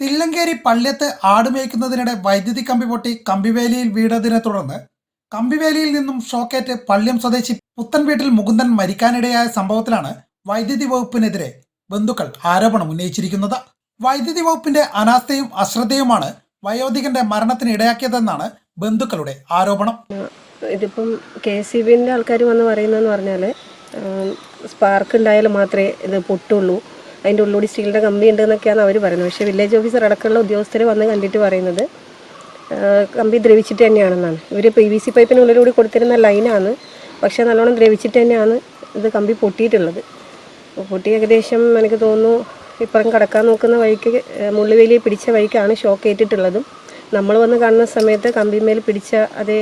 തില്ലങ്കേരി പള്ളിയത്ത് ആടുമേയ്ക്കുന്നതിനിടെ വൈദ്യുതി കമ്പി പൊട്ടി കമ്പിവേലിയിൽ വീണതിനെ തുടർന്ന് കമ്പിവേലിയിൽ നിന്നും ഷോക്കേറ്റ് പള്ളിയം സ്വദേശി പുത്തൻ വീട്ടിൽ മുകുന്ദൻ മരിക്കാനിടയായ സംഭവത്തിലാണ് വൈദ്യുതി വകുപ്പിനെതിരെ ബന്ധുക്കൾ ആരോപണം ഉന്നയിച്ചിരിക്കുന്നത്. വൈദ്യുതി വകുപ്പിന്റെ അനാസ്ഥയും അശ്രദ്ധയുമാണ് വയോധികന്റെ മരണത്തിന് ഇടയാക്കിയതെന്നാണ് ബന്ധുക്കളുടെ ആരോപണം. ഇതിപ്പം കെ സി ബിന്റെ ആൾക്കാർ വന്ന് പറയുന്നതെന്ന് പറഞ്ഞാൽ സ്പാർക്ക് ഉണ്ടായാൽ മാത്രമേ ഇത് പൊട്ടുള്ളൂ. അതിന്റെ ഉള്ളിലൂടെ സ്റ്റീലിന്റെ കമ്പി ഉണ്ട് എന്നൊക്കെയാണ് അവർ പറയുന്നത്. പക്ഷേ വില്ലേജ് ഓഫീസർ അടക്കമുള്ള ഉദ്യോഗസ്ഥർ വന്ന് കണ്ടിട്ട് പറയുന്നത് കമ്പി ദ്രവിച്ചിട്ട് തന്നെയാണെന്നാണ്. ഇവർ പി വി സി പൈപ്പിനുള്ളിലൂടെ കൊടുത്തിരുന്ന ലൈനാണ് പക്ഷേ നല്ലോണം ദ്രവിച്ചിട്ട് തന്നെയാണ് ഇത് കമ്പി പൊട്ടിയിട്ടുള്ളത്. പൊട്ടി ഏകദേശം എനിക്ക് തോന്നുന്നു ഇപ്പുറം കടക്കാൻ നോക്കുന്ന വഴിക്ക് മുള്ളുവേലി പിടിച്ച വഴിക്കാണ് ഷോക്ക് ഏറ്റിട്ടുള്ളതും. നമ്മൾ വന്ന് കാണുന്ന സമയത്ത് കമ്പിമേൽ പിടിച്ച അതേ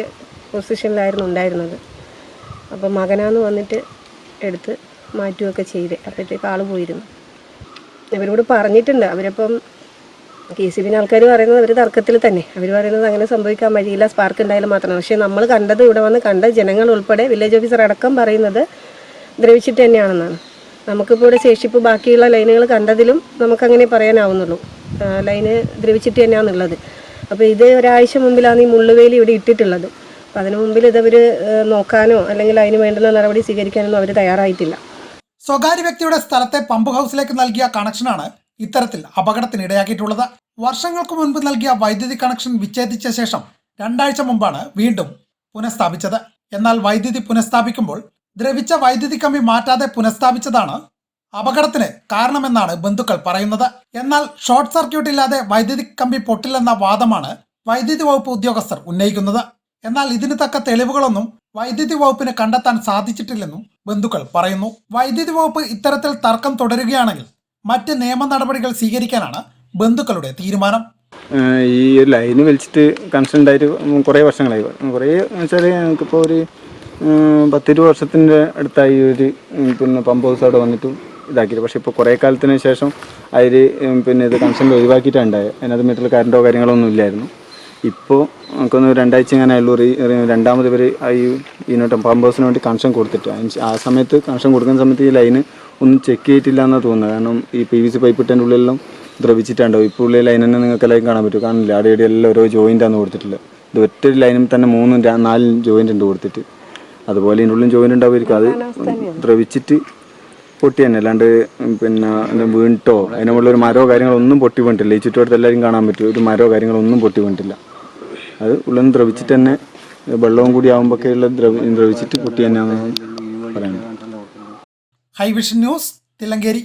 പൊസിഷനിലായിരുന്നു ഉണ്ടായിരുന്നത്. അപ്പോൾ മകനാന്ന് വന്നിട്ട് എടുത്ത് മാറ്റുകയൊക്കെ ചെയ്ത് അപ്പോഴത്തേക്ക് ആൾ പോയിരുന്നു. ഇവരോട് പറഞ്ഞിട്ടുണ്ട്. അവരിപ്പം കെ സി ബിന് ആൾക്കാർ പറയുന്നത് അവർ തർക്കത്തിൽ തന്നെ. അവർ പറയുന്നത് അങ്ങനെ സംഭവിക്കാൻ വഴിയില്ല. സ്പാർക്ക് ഉണ്ടായാലും മാത്രമാണ് പക്ഷേ നമ്മൾ കണ്ടത് ഇവിടെ വന്ന് കണ്ട ജനങ്ങൾ ഉൾപ്പെടെ വില്ലേജ് ഓഫീസർ അടക്കം പറയുന്നത് ദ്രവിച്ചിട്ട് തന്നെയാണെന്നാണ്. നമുക്കിപ്പോൾ ഇവിടെ ശേഷിപ്പ് ബാക്കിയുള്ള ലൈനുകൾ കണ്ടതിലും നമുക്കങ്ങനെ പറയാനാവുന്നുള്ളൂ. ലൈന് ദ്രവിച്ചിട്ട് തന്നെയാണെന്നുള്ളത്. അപ്പോൾ ഇത് ഒരാഴ്ച മുമ്പിലാണ് ഈ മുള്ളുവേലി ഇവിടെ ഇട്ടിട്ടുള്ളത്. അപ്പോൾ അതിന് മുമ്പിൽ ഇതവർ നോക്കാനോ അല്ലെങ്കിൽ അതിന് വേണ്ടുന്ന നടപടി സ്വീകരിക്കാനൊന്നും അവർ തയ്യാറായിട്ടില്ല. സ്വകാര്യ വ്യക്തിയുടെ സ്ഥലത്തെ പമ്പ് ഹൗസിലേക്ക് നൽകിയ കണക്ഷനാണ് ഇത്തരത്തിൽ അപകടത്തിനിടയാക്കിയിട്ടുള്ളത്. വർഷങ്ങൾക്ക് മുൻപ് നൽകിയ വൈദ്യുതി കണക്ഷൻ വിച്ഛേദിച്ച ശേഷം രണ്ടാഴ്ച മുമ്പാണ് വീണ്ടും പുനഃസ്ഥാപിച്ചത്. എന്നാൽ വൈദ്യുതി പുനഃസ്ഥാപിക്കുമ്പോൾ ദ്രവിച്ച വൈദ്യുതി കമ്പി മാറ്റാതെ പുനഃസ്ഥാപിച്ചതാണ് അപകടത്തിന് കാരണമെന്നാണ് ബന്ധുക്കൾ പറയുന്നത്. എന്നാൽ ഷോർട്ട് സർക്യൂട്ട് ഇല്ലാതെ വൈദ്യുതി കമ്പി പൊട്ടില്ലെന്ന വാദമാണ് വൈദ്യുതി വകുപ്പ് ഉദ്യോഗസ്ഥർ ഉന്നയിക്കുന്നത്. എന്നാൽ ഇതിന് തക്ക തെളിവുകളൊന്നും വൈദ്യുതി വകുപ്പിന് കണ്ടെത്താൻ സാധിച്ചിട്ടില്ലെന്നും ബന്ധുക്കൾ പറയുന്നു. വൈദ്യുതി വകുപ്പ് ഇത്തരത്തിൽ തർക്കം തുടരുകയാണെങ്കിൽ മറ്റ് നിയമ നടപടികൾ സ്വീകരിക്കാനാണ് ബന്ധുക്കളുടെ തീരുമാനം. ഈ ഒരു ലൈന് വലിച്ചിട്ട് കണക്ഷൻ ആയിട്ട് കുറേ വർഷങ്ങളായി. കുറേ വെച്ചാൽ ഞങ്ങൾക്കിപ്പോൾ ഒരു പത്തിരു വർഷത്തിന്റെ അടുത്തായി ഒരു പിന്നെ പമ്പ് ഹൗസ് അവിടെ വന്നിട്ടും ഇതാക്കിയിട്ട് പക്ഷേ ഇപ്പോൾ കുറേ കാലത്തിന് ശേഷം അതിൽ പിന്നെ ഇത് കൺസൺ ഒഴിവാക്കിയിട്ടാണ് ഉണ്ടായത്. അതിനകത്ത് മീറ്ററിൽ കറണ്ടോ കാര്യങ്ങളോ ഒന്നും ഇല്ലായിരുന്നു. ഇപ്പോൾ നമുക്കൊന്ന് രണ്ടാഴ്ച ഇങ്ങനെ റീ- രണ്ടാമത് ഇവർ ഈ ഇതിനോട്ട് പമ്പ് ഹൗസിന് വേണ്ടി കണക്ഷൻ കൊടുത്തിട്ട്. ആ സമയത്ത് കണക്ഷൻ കൊടുക്കുന്ന സമയത്ത് ഈ ലൈന് ഒന്നും ചെക്ക് ചെയ്തിട്ടില്ല എന്നാണ് തോന്നുന്നത്. കാരണം ഈ പി വി സി പൈപ്പ് ഇട്ടതിന്റെ ഉള്ളിലെല്ലാം ദ്രവിച്ചിട്ടുണ്ടാവും. ഇപ്പോൾ ഉള്ളിൽ ലൈൻ തന്നെ നിങ്ങൾക്ക് എല്ലാവരും കാണാൻ പറ്റും. കാണില്ല. അവിടെ ഇവിടെ എല്ലാം ഓരോ ജോയിന്റാണ് കൊടുത്തിട്ടില്ല ഇത് ഒറ്റ ലൈനും തന്നെ മൂന്നും നാല് ജോയിന്റ് ഉണ്ട് കൊടുത്തിട്ട്. അതുപോലെ ഇതിന്റെ ഉള്ളിൽ ജോയിന്റ് ഉണ്ടാവുമായിരിക്കും. അത് ദ്രവിച്ചിട്ട് പൊട്ടി തന്നെ. അല്ലാണ്ട് പിന്നെ വീണിട്ടോ അതിന് മുകളിൽ ഒരു മരോ കാര്യങ്ങളൊന്നും പൊട്ടി വീണിട്ടില്ല. ഈ ചുറ്റുവട്ടത്ത് എല്ലാവരും കാണാൻ പറ്റും. ഒരു മരോ കാര്യങ്ങളൊന്നും പൊട്ടി വീണിട്ടില്ല. അത് ഉള്ളിൽ ദ്രവിച്ചിട്ട് തന്നെ വെള്ളവും കൂടി ആകുമ്പോഴൊക്കെയുള്ള ദ്രവി ദ്രവിച്ചിട്ട് പൊട്ടി തന്നെയാണെന്ന് പറയുന്നത്. Hi Vision news Thillankeri.